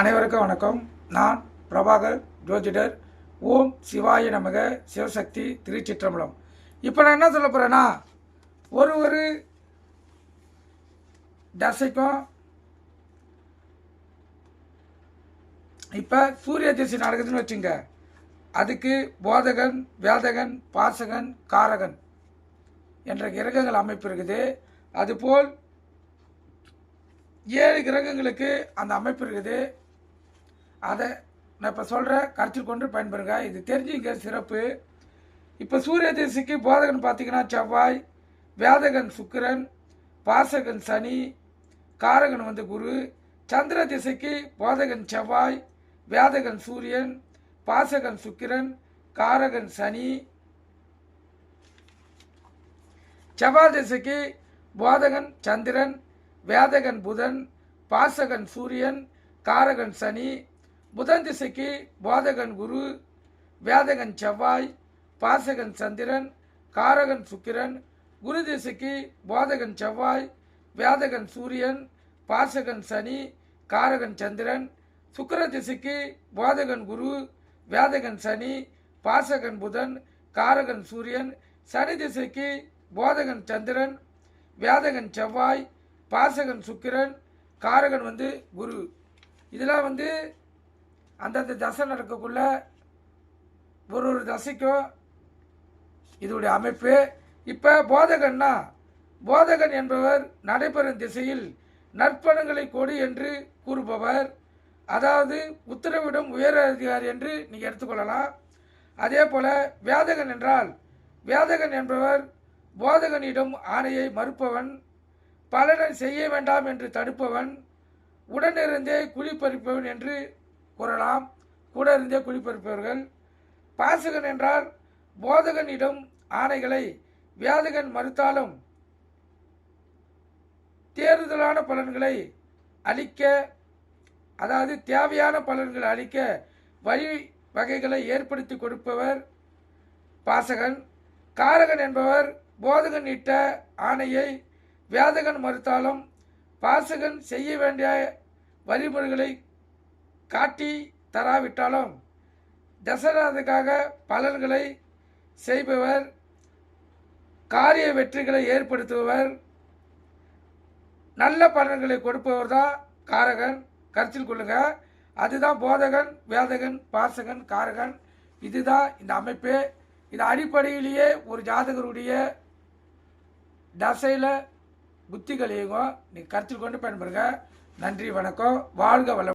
அனைவருக்கும் வணக்கம். நான் பிரபாகர் ஜோதிடர். ஓம் சிவாய நமக. சிவசக்தி திருச்சிற்றம்பலம். இப்போ நான் என்ன சொல்ல போகிறேன்னா ஒரு ஒரு தசைக்கும் இப்போ சூரிய திசை நடக்குதுன்னு வச்சுங்க. அதுக்கு போதகன் வேதகன் பாசகன் காரகன் என்ற கிரகங்கள் அமைப்பு இருக்குது. அதுபோல் ஏழு கிரகங்களுக்கு அந்த அமைப்பு இருக்குது. அதை நான் இப்போ சொல்கிற கருத்தில் கொண்டு பயன்பெறுங்க இது தெரிஞ்சுங்க சிறப்பு. இப்போ சூரிய திசைக்கு போதகன் பார்த்தீங்கன்னா செவ்வாய் வேதகன் சுக்கிரன் பாசகன் சனி காரகன் வந்து குரு. சந்திர திசைக்கு போதகன் செவ்வாய் வேதகன் சூரியன் பாசகன் சுக்கிரன் காரகன் சனி. செவ்வாய் திசைக்கு போதகன் சந்திரன் வேதகன் புதன் பாசகன் சூரியன் காரகன் சனி புதன் திசைக்கு போதகன் குரு வேதகன் செவ்வாய் பாசகன் சந்திரன் காரகன் சுக்கிரன் குரு திசைக்கு போதகன் செவ்வாய் வேதகன் சூரியன் பாசகன் சனி காரகன் சந்திரன் சுக்கிர திசைக்கு போதகன் குரு வேதகன் சனி பாசகன் புதன் காரகன் சூரியன் சனி திசைக்கு போதகன் சந்திரன் வேதகன் செவ்வாய் பாசகன் சுக்கிரன் காரகன் வந்து குரு. இதெல்லாம் வந்து அந்தந்த தசை நடக்கக்குள்ள ஒரு ஒரு தசைக்கும் இதோடைய அமைப்பு. இப்போ போதகன்னா போதகன் என்பவர் நடைபெறும் திசையில் நற்பணங்களை கொடு என்று கூறுபவர். அதாவது உத்தரவிடும் உயர் அதிகாரி என்று நீங்கள் எடுத்துக்கொள்ளலாம். அதே போல் வேதகன் என்றால் வேதகன் என்பவர் போதகனிடம் ஆணையை மறுப்பவன் பலனை செய்ய வேண்டாம் என்று தடுப்பவன் உடனிருந்தே குழி பறிப்பவன் என்று கூறலாம். கூட இருந்தே குழிப்பறிப்பவர்கள் பாசகன் என்றால் போதகனிடம் ஆணைகளை வியாதகன் மறுத்தாலும் தேறுதலான பலன்களை அளிக்க அதாவது தேவையான பலன்களை அளிக்க வழி வகைகளை ஏற்படுத்தி கொடுப்பவர் பாசகன். காரகன் என்பவர் போதகன் இட்ட ஆணையை வியாதகன் மறுத்தாலும் பாசகன் செய்ய வேண்டிய வழிமுறைகளை காட்டி தராவிட்டாலும் தசராதுக்காக பலன்களை செய்பவர் காரிய வெற்றிகளை ஏற்படுத்துபவர் நல்ல பலன்களை கொடுப்பவர் தான் காரகன். கருத்தில் கொள்ளுங்க. அதுதான் போதகன் வேதகன் பாசகன் காரகன். இதுதான் இந்த அமைப்பு. இது அடிப்படையிலேயே ஒரு ஜாதகருடைய தசையில் புத்திகளையும் நீங்கள் கருத்தில் கொண்டு பயன்படுங்க. நன்றி வணக்கம். வாழ்க வளம்